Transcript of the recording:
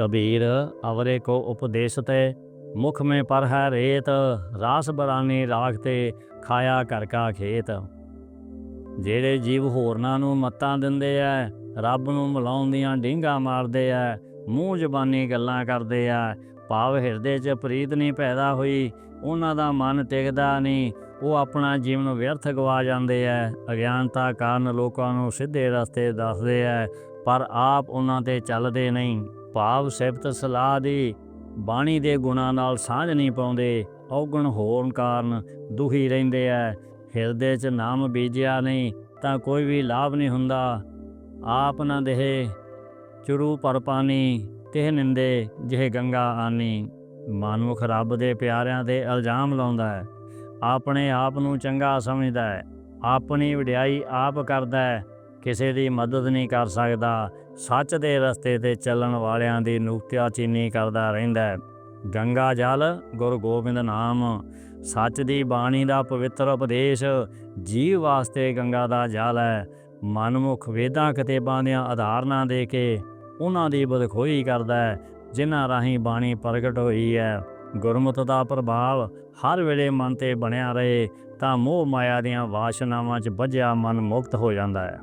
कबीर अवरे को उपदेशते मुख में पर है रेत रास बरानी राखते ਖਾਇਆ ਘਰ ਕਾ ਖੇਤ ਜਿਹੜੇ ਜੀਵ ਹੋਰਨਾਂ ਨੂੰ ਮੱਤਾਂ ਦਿੰਦੇ ਐ ਰੱਬ ਨੂੰ ਮਿਲਾਉਣ ਦੀਆਂ ਢੀਂਗਾ ਮਾਰਦੇ ਐ ਮੂੰਹ ਜ਼ਬਾਨੀ ਗੱਲਾਂ ਕਰਦੇ ਆ ਭਾਵ ਹਿਰਦੇ 'ਚ ਪ੍ਰੀਤ ਨਹੀਂ ਪੈਦਾ ਹੋਈ ਉਹਨਾਂ ਦਾ ਮਨ ਟਿਕਦਾ ਨਹੀਂ ਉਹ ਆਪਣਾ ਜੀਵਨ ਵਿਅਰਥ ਗਵਾ ਜਾਂਦੇ ਐ ਅਗਿਆਨਤਾ ਕਾਰਨ ਲੋਕਾਂ ਨੂੰ ਸਿੱਧੇ ਰਸਤੇ ਦੱਸਦੇ ਐ ਪਰ ਆਪ ਉਹਨਾਂ ਤੇ ਚੱਲਦੇ ਨਹੀਂ ਭਾਵ ਸਿਫਤ ਸਲਾਹ ਦੀ, ਬਾਣੀ ਦੇ ਗੁਣਾਂ ਨਾਲ ਸਾਂਝ ਨਹੀਂ ਪਾਉਂਦੇ, ਔਗਣ ਹੋਣ ਕਾਰਨ ਦੁਖੀ ਰਹਿੰਦੇ ਐ। ਹਿਰਦੇ 'ਚ ਨਾਮ ਬੀਜਿਆ ਨਹੀਂ ਤਾਂ ਕੋਈ ਵੀ ਲਾਭ ਨਹੀਂ ਹੁੰਦਾ। ਆਪ ਨਾ ਦੇਹ ਚੁਰੂ ਪਰ ਪਾਣੀ ਤਿਹ ਨਿੰਦੇ ਜਿਹੇ ਗੰਗਾ ਆਨੀ। ਮਨੁੱਖ ਰੱਬ ਦੇ ਪਿਆਰਿਆਂ ਤੇ ਇਲਜ਼ਾਮ ਲਾਉਂਦਾ ਹੈ ਆਪਣੇ ਆਪ ਨੂੰ ਚੰਗਾ ਸਮਝਦਾ ਹੈ ਆਪਣੀ ਵਡਿਆਈ ਆਪ ਕਰਦਾ ਹੈ ਕਿਸੇ ਦੀ ਮਦਦ ਨਹੀਂ ਕਰ ਸਕਦਾ। ਸੱਚ ਦੇ ਰਸਤੇ ਤੇ ਚੱਲਣ ਵਾਲਿਆਂ ਦੀ ਨੁਕਤਿਆਚੀਨੀ ਕਰਦਾ ਰਹਿੰਦਾ। ਹੈ ਗੰਗਾ ਜਲ, ਗੁਰੂ ਗੋਬਿੰਦ ਨਾਮ, ਸੱਚ ਦੀ ਬਾਣੀ ਦਾ ਪਵਿੱਤਰ ਉਪਦੇਸ਼ ਜੀਵ ਵਾਸਤੇ ਗੰਗਾ ਦਾ ਜਲ ਹੈ। ਮਨਮੁਖ ਵੇਦਾਂ ਕਿਤਾਬਾਂ ਦੀਆਂ ਆਧਾਰਨਾਂ ਦੇ ਕੇ ਉਹਨਾਂ ਦੀ ਬਦਖੋਈ ਕਰਦਾ ਹੈ, ਜਿਨ੍ਹਾਂ ਰਾਹੀਂ ਬਾਣੀ ਪ੍ਰਗਟ ਹੋਈ ਹੈ। ਗੁਰਮਤਿ ਦਾ ਪ੍ਰਭਾਵ ਹਰ ਵੇਲੇ ਮਨ ਤੇ ਬਣਿਆ ਰਹੇ ਤਾਂ ਮੋਹ ਮਾਇਆ ਦੀਆਂ ਵਾਸ਼ਨਾਵਾਂ 'ਚ ਵੱਜਿਆ ਮਨ ਮੁਕਤ ਹੋ ਜਾਂਦਾ ਹੈ।